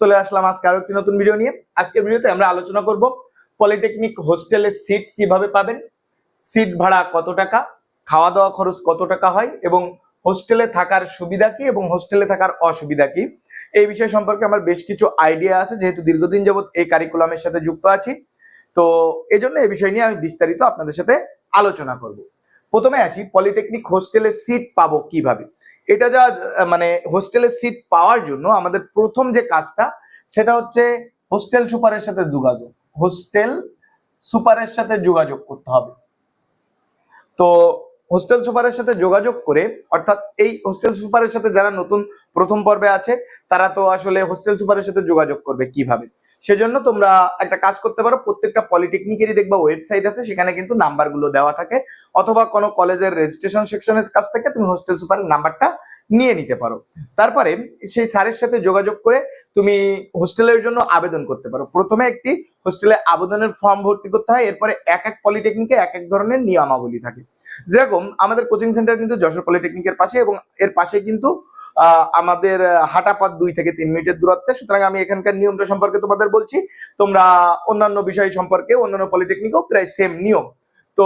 চলে আসলাম আজকে আরও একটি নতুন ভিডিও নিয়ে। আজকের ভিডিওতে আমরা আলোচনা করব পলিটেকনিক হোস্টেলের সিট কীভাবে পাবেন সিট ভাড়া কত টাকা খাওয়া দাওয়া খরচ কত টাকা হয়, এবং হোস্টেলে থাকার সুবিধা কি এবং হোস্টেলে থাকার অসুবিধা কি? এই বিষয় সম্পর্কে আমার বেশ কিছু আইডিয়া আছে, যেহেতু দীর্ঘদিন যাবত এই কারিকুলামের সাথে যুক্ত আছি। তো এই জন্য এই বিষয় নিয়ে আমি বিস্তারিত আপনাদের সাথে আলোচনা করব। প্রথমে আসি পলিটেকনিক হোস্টেলে সিট পাবো কীভাবে? এটা যা মানে হোস্টেলের সিট পাওয়ার জন্য আমাদের প্রথম যে কাজটা, সেটা হচ্ছে হোস্টেল সুপারের সাথে যোগাযোগ। হোস্টেল সুপারের সাথে যোগাযোগ করতে হবে। তো হোস্টেল সুপারের সাথে যোগাযোগ করে, অর্থাৎ এই হোস্টেল সুপারের সাথে যারা নতুন প্রথম পর্বে আছে, তারা তো আসলে হোস্টেল সুপারের সাথে যোগাযোগ করবে কীভাবে? সেজন্য তোমরা একটা কাজ করতে পারো, প্রত্যেকটা পলিটেকনিকেরই দেখবা ওয়েবসাইট আছে, সেখানে কিন্তু নাম্বারগুলো দেওয়া থাকে। অথবা কোনো কলেজের রেজিস্ট্রেশন সেকশনের কাছ থেকে তুমি হোস্টেল সুপারের নাম্বারটা নিয়ে নিতে পারো। তারপরে সেই স্যারের সাথে যোগাযোগ করে তুমি হোস্টেলের জন্য আবেদন করতে পারো। প্রথমে একটি হোস্টেলে আবেদনের ফর্ম ভর্তি করতে হয়, এরপরে এক এক পলিটেকনিকে এক এক ধরনের নিয়মাবলী থাকে। যেরকম আমাদের কোচিং সেন্টার কিন্তু যশোর পলিটেকনিকের পাশে এবং এর পাশে কিন্তু আমাদের আহ, হাঁটা পথ দুই থেকে তিন মিনিটের দূরত্বে। সুতরাং আমি এখানকার নিয়মটা সম্পর্কে তোমাদের বলছি। তোমরা অন্যান্য বিষয় সম্পর্কে অন্যান্য পলিটেকনিকও প্রায় সেম নিয়ম। তো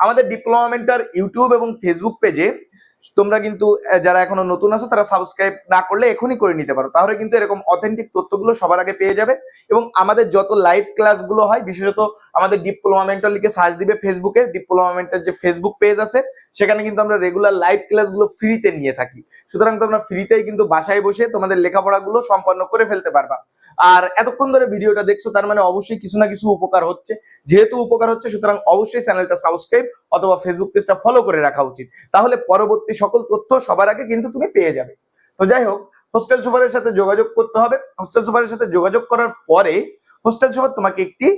আমাদের ডিপ্লোমা মেন্টার ইউটিউব এবং ফেসবুক পেজে তোমরা কিন্তু যারা এখনও নতুন আছো, তারা সাবস্ক্রাইব না করলে এখনই করে নিতে পারো। তাহলে কিন্তু এরকম অথেন্টিক তথ্যগুলো সবার আগে পেয়ে যাবে এবং আমাদের যত লাইভ ক্লাসগুলো হয়, বিশেষত আমাদের ডিপ্লোমা মেন্টার লিখে সার্চ দিবে ফেসবুকে ডিপ্লোমা মেন্টার যে ফেসবুক পেজ আছে, সেখানে কিন্তু আমরা রেগুলার লাইভ ক্লাসগুলো ফ্রিতে নিয়ে থাকি। সুতরাং তোমরা ফ্রিতেই কিন্তু বাসায় বসে তোমাদের লেখাপড়াগুলো সম্পন্ন করে ফেলতে পারবা। আর এতক্ষণ ধরে ভিডিওটা দেখছ, তার মানে অবশ্যই কিছু না কিছু উপকার হচ্ছে। যেহেতু উপকার হচ্ছে, সুতরাং অবশ্যই চ্যানেলটা সাবস্ক্রাইব অথবা ফেসবুক পেজটা ফলো করে রাখা উচিত। তাহলে পরবর্তী সকল তথ্য সবার আগে কিন্তু তুমি পেয়ে যাবে। তো যাই হোক হোস্টেল সুপারের সাথে যোগাযোগ করতে হবে। হোস্টেল সুপারের সাথে যোগাযোগ করার পরে হোস্টেল সুপার তোমাকে একটি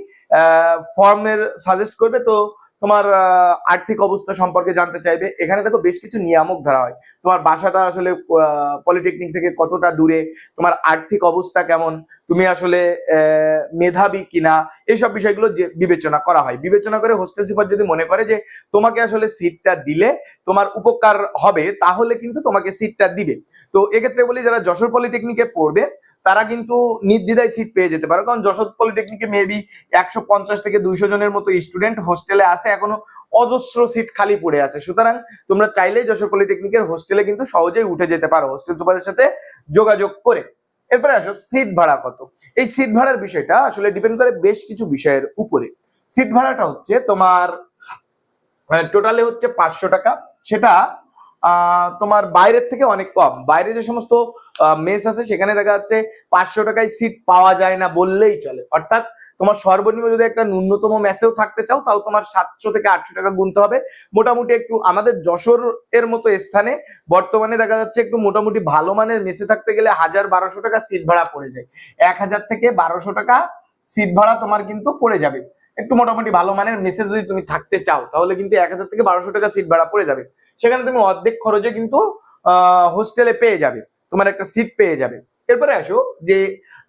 ফর্মের সাজেস্ট করবে। তো তোমার আর্থিক অবস্থা সম্পর্কে জানতে চাইবে। এখানে দেখো বেশ কিছু নিয়ামক ধরা হয়। তোমার বাসাটা আসলে পলিটেকনিক থেকে কতটা দূরে? তোমার আর্থিক অবস্থা কেমন? তুমি আসলে মেধাবী কিনা এইসব বিষয়গুলো বিবেচনা করা হয়। বিবেচনা করে হোস্টেল সুপার যদি মনে করে যে, তোমাকে আসলে সিটটা দিলে তোমার উপকার হবে, তাহলে কিন্তু তোমাকে সিটটা দিবে। তো এক্ষেত্রে বলি, যারা যশোর পলিটেকনিকে পড়বে, তারা কিন্তু নির্দ্বিধায় সিট পেয়ে যেতে পারে। কারণ যশোর পলিটেকনিকে মেবি একশো পঞ্চাশ থেকে দুইশো জনের মতো স্টুডেন্ট হোস্টেলে আছে, এখনও অজস্র সিট খালি পড়ে আছে। সুতরাং তোমরা চাইলেই যশোর পলিটেকনিকের হোস্টেলে কিন্তু সহজেই উঠে যেতে পারো হোস্টেল সুপারের সাথে যোগাযোগ করে। এরপরে আসো সিট ভাড়া কত? এই সিট ভাড়ার বিষয়টা আসলে ডিপেন্ড করে বেশ কিছু বিষয়ের উপরে। সিট ভাড়াটা হচ্ছে তোমার টোটালে হচ্ছে পাঁচশো টাকা। সেটা তোমার বাইরের থেকে অনেক কম। বাইরে যে সমস্ত মেস আছে, সেখানে দেখা যাচ্ছে পাঁচশো টাকায় সিট পাওয়া যায় না বললেই চলে। অর্থাৎ তোমার সর্বনিম্ন যদি একটা ন্যূনতম মেসেও থাকতে চাও, তাও তোমার সাতশো থেকে আটশো টাকা গুনতে হবে। মোটামুটি একটু আমাদের যশোর এর মতো স্থানে বর্তমানে দেখা যাচ্ছে একটু মোটামুটি ভালো মানের মেসে থাকতে গেলে হাজার বারোশো টাকা সিট ভাড়া পড়ে যায়। এক হাজার থেকে বারোশো টাকা সিট ভাড়া তোমার কিন্তু পড়ে যাবে। একটু মোটামুটি ভালো মানের মেসে যদি তুমি থাকতে চাও, তাহলে কিন্তু এক হাজার থেকে বারোশো টাকা সিট ভাড়া পড়ে যাবে। সেখানে তুমি অর্ধেক খরচে কিন্তু হোস্টেলে পেয়ে যাবে। তোমার একটা সিট পেয়ে যাবে। এরপরে আসো যে,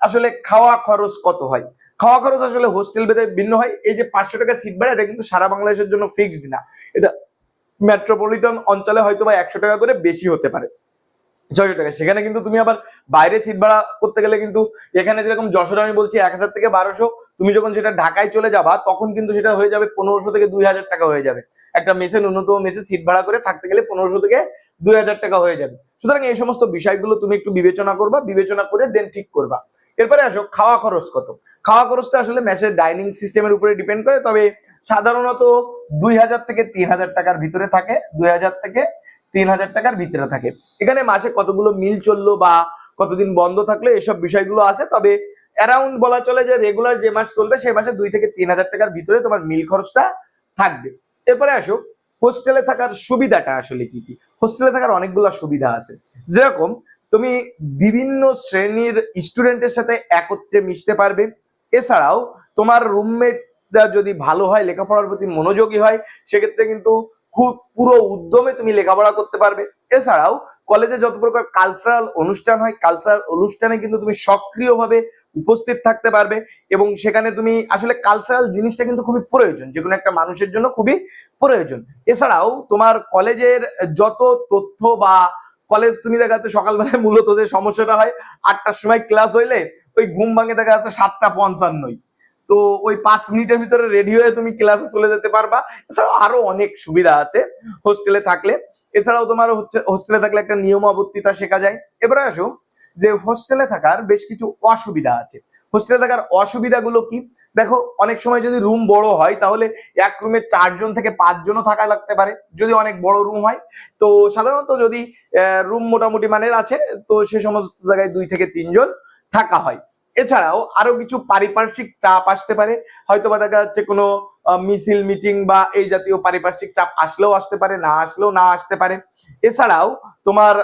আসলে খাওয়া খরচ কত হয়? খাওয়া খরচ আসলে হোস্টেল ভেদে ভিন্ন হয়। এই যে পাঁচশো টাকা সিট ভাড়া, এটা কিন্তু সারা বাংলাদেশের জন্য ফিক্সড না। এটা মেট্রোপলিটন অঞ্চলে হয়তো বা একশো টাকা করে বেশি হতে পারে। ছয়শো টাকা। সেখানে কিন্তু তুমি আবার বাইরে সিট ভাড়া করতে গেলে কিন্তু, এখানে যেরকম যশোরে আমি বলছি, এক হাজার থেকে বারোশো তুমি যখন সেটা ঢাকায় চলে যাবা, তখন কিন্তু সেটা হয়ে যাবে পনেরোশো থেকে দুই হাজার টাকা হয়ে যাবে। একটা মেসে ন্যূনতম মেসে সিট ভাড়া করে থাকতে গেলে পনেরোশো থেকে দুই হাজার টাকা হয়ে যাবে। সুতরাং এই সমস্ত বিষয়গুলো তুমি একটু বিবেচনা করবা, বিবেচনা করে দেন ঠিক করবা। এরপরে আসো, খাওয়া খরচ কত? খাওয়া খরচটা আসলে মেসের ডাইনিং সিস্টেমের উপরে ডিপেন্ড করে, তবে সাধারণত দুই হাজার থেকে তিন হাজার টাকার ভিতরে থাকে, দুই হাজার থেকে তিন হাজার টাকার ভিতরে থাকে। এখানে মাসে কতগুলো মিল চলল বা কতদিন বন্ধ থাকল, এসব বিষয়গুলো আছে, তবে অ্যারাউন্ড বলা চলে যে রেগুলার যে মাস চলবে, সেই মাসে দুই থেকে তিন হাজার টাকার ভিতরে তোমার মিল খরচটা থাকবে। এরপরে আসো হোস্টেলে থাকার সুবিধাটা আসলে কি কি? হোস্টেলে থাকার অনেকগুলো সুবিধা আছে। যেরকম, তুমি বিভিন্ন শ্রেণির স্টুডেন্টের সাথে একত্রে মিশতে পারবে। এছাড়াও, তোমার রুমমেটরা যদি ভালো হয়, লেখাপড়ার প্রতি মনোযোগী হয়, সেক্ষেত্রে কিন্তু পুরো উদ্যমে তুমি লেখাপড়া করতে পারবে। এছাড়াও কলেজে যত প্রকার কালচারাল অনুষ্ঠান হয় কালচারাল অনুষ্ঠানে কিন্তু তুমি সক্রিয়ভাবে উপস্থিত থাকতে পারবে এবং সেখানে তুমি আসলে কালচারাল জিনিসটা কিন্তু খুবই প্রয়োজন যে কোনো একটা মানুষের জন্য খুবই প্রয়োজন। এছাড়াও তোমার কলেজের যত তথ্য বা কলেজ তুমি দেখা যাচ্ছে সকালবেলায় মূলত যে সমস্যাটা হয়, আটটার সময় ক্লাস হইলে ওই ঘুম ভাঙে দেখা যাচ্ছে সাতটা পঞ্চান্নই। তো ওই পাঁচ মিনিটের ভিতরে রেডি হয়ে তুমি ক্লাসে চলে যেতে পারবা। এছাড়াও আরও অনেক সুবিধা আছে হোস্টেলে থাকলে। এছাড়াও তোমার হচ্ছে হোস্টেলে থাকলে একটা নিয়মাবর্তিতা শেখা যায়। এবারে আসো, যে হোস্টেলে থাকার বেশ কিছু অসুবিধা আছে। হোস্টেলে থাকার অসুবিধাগুলো কি? দেখো, অনেক সময় যদি রুম বড় হয়, তাহলে এক রুমে চারজন থেকে পাঁচজনও থাকা লাগতে পারে, যদি অনেক বড় রুম হয়। তো সাধারণত যদি রুম মোটামুটি মানের আছে, তো সে সমস্ত জায়গায় দুই থেকে তিনজন থাকা হয়। এছাড়াও আরও কিছু পারিপার্শ্বিক চাপ আসতে পারে। হয়তো বা দেখা যাচ্ছে কোনো মিছিল, মিটিং বা এই জাতীয় পারিপার্শ্বিক চাপ আসলেও আসতে পারে, না আসলেও না আসতে পারে। এছাড়াও তোমার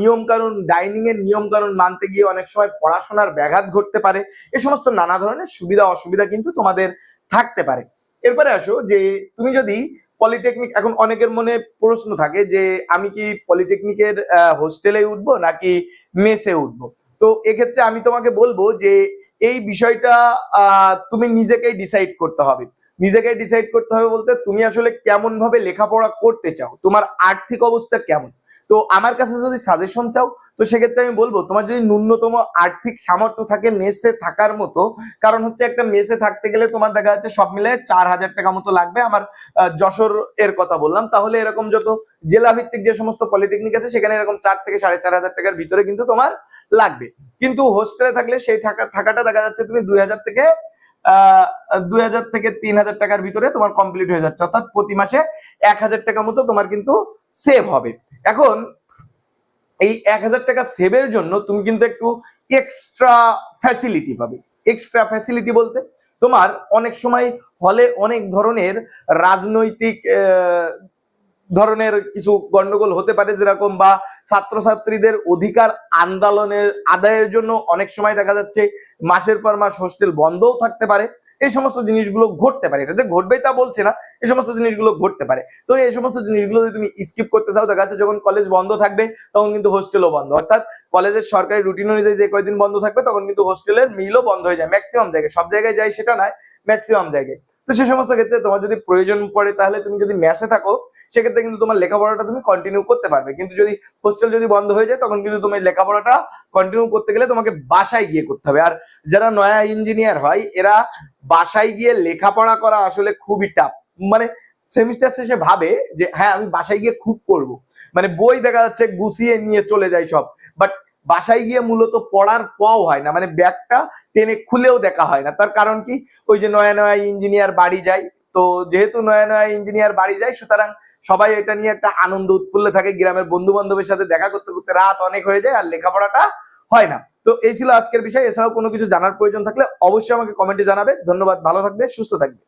নিয়ম কানুন ডাইনিং এর নিয়ম কানুন মানতে গিয়ে অনেক সময় পড়াশোনার ব্যাঘাত ঘটতে পারে। এ সমস্ত নানা ধরনের সুবিধা, অসুবিধা কিন্তু তোমাদের থাকতে পারে। এরপরে আসো যে, তুমি যদি পলিটেকনিক এখন অনেকের মনে প্রশ্ন থাকে যে, আমি কি পলিটেকনিকের হোস্টেলে উঠবো নাকি মেসে উঠবো? তো এক্ষেত্রে আমি তোমাকে বলব যে এই বিষয়টা তুমি নিজেকেই ডিসাইড করতে হবে। নিজেকে ডিসাইড করতে হবে বলতে তুমি আসলে কেমন ভাবে লেখাপড়া করতে চাও? তোমার আর্থিক অবস্থা কেমন? তো আমার কাছে যদি সাজেশন চাও, তো সেক্ষেত্রে আমি বলব, তোমার যদি ন্যূনতম আর্থিক সামর্থ্য থাকে মেসে থাকার মতো, কারণ হচ্ছে একটা মেসে থাকতে গেলে তোমার দেখা যাচ্ছে সব মিলে চার হাজার টাকা মতো লাগবে। আমার যশোর এর কথা বললাম। তাহলে এরকম যত জেলা ভিত্তিক যে সমস্ত পলিটেকনিক আছে, সেখানে এরকম চার থেকে সাড়ে চার হাজার টাকার ভিতরে কিন্তু তোমার লাগবে। কিন্তু হোস্টেলে থাকলে সেই থাকা, থাকাটা দেখা যাচ্ছে তুমি দুই হাজার থেকে দুই হাজার থেকে তিন হাজার টাকার ভিতরে তোমার কমপ্লিট হয়ে যাচ্ছে। অর্থাৎ প্রতি মাসে এক হাজার টাকা মতো তোমার কিন্তু সেভ হবে। এখন এই এক হাজার টাকা সেভের জন্য তুমি কিন্তু একটু এক্সট্রা ফ্যাসিলিটি পাবে। এক্সট্রা ফ্যাসিলিটি বলতে তোমার অনেক সময় হলে অনেক ধরনের রাজনৈতিক ধরনের কিছু গন্ডগোল হতে পারে যেরকম বা ছাত্রছাত্রীদের অধিকার আন্দোলনের আদায়ের জন্য অনেক সময় দেখা যাচ্ছে মাসের পর মাস হোস্টেল বন্ধও থাকতে পারে। এই সমস্ত জিনিসগুলো ঘটতে পারে। এটা যে ঘটবে তা বলছে না, এই সমস্ত জিনিসগুলো ঘটতে পারে। তো এই সমস্ত জিনিসগুলো যদি তুমি স্কিপ করতে চাও, দেখা যাচ্ছে যখন কলেজ বন্ধ থাকবে, তখন কিন্তু হোস্টেলও বন্ধ। অর্থাৎ কলেজের সরকারি রুটিন অনুযায়ী যে কয়দিন বন্ধ থাকবে, তখন কিন্তু হোস্টেলের মিলও বন্ধ হয়ে যায়। ম্যাক্সিমাম জায়গায়। সব জায়গায় যায় সেটা নয় ম্যাক্সিমাম জায়গায়। তো সে সমস্ত ক্ষেত্রে তোমার যদি প্রয়োজন পড়ে তাহলে তুমি যদি মেসে থাকো, সেক্ষেত্রে কিন্তু তোমার লেখাপড়াটা তুমি কন্টিনিউ করতে পারবে। কিন্তু যদি হোস্টেল যদি বন্ধ হয়ে যায়, তখন কিন্তু তুমি লেখাপড়াটা কন্টিনিউ করতে গেলে তোমাকে বাসায় গিয়ে করতে হবে। আর যারা নয়া ইঞ্জিনিয়ার হয়, এরা বাসায় গিয়ে লেখাপড়া করা আসলে খুবই টাফ মানে সেমিস্টার শেষে ভাবে যে হ্যাঁ আমি বাসায় গিয়ে খুব করব মানে বই দেখা যাচ্ছে গুছিয়ে নিয়ে চলে যায় সব। বাট বাসায় গিয়ে মূলত পড়ার পাও হয় না মানে ব্যাগটা টেনে খুলেও দেখা হয় না। তার কারণ কি? ওই যে নয়া নয়া ইঞ্জিনিয়ার বাড়ি যায়, তো যেহেতু নয়া নয়া ইঞ্জিনিয়ার বাড়ি যায়, সুতরাং সবাই এটা নিয়ে একটা আনন্দ উৎফুল্ল থাকে, গ্রামের বন্ধু বান্ধবের সাথে দেখা করতে করতে রাত অনেক হয়ে যায় আর লেখাপড়াটা হয় না। তো এই ছিল আজকের বিষয়, এছাড়াও কোনো কিছু জানার প্রয়োজন থাকলে অবশ্যই আমাকে কমেন্টে জানাবে। ধন্যবাদ, ভালো থাকবে, সুস্থ থাকবে।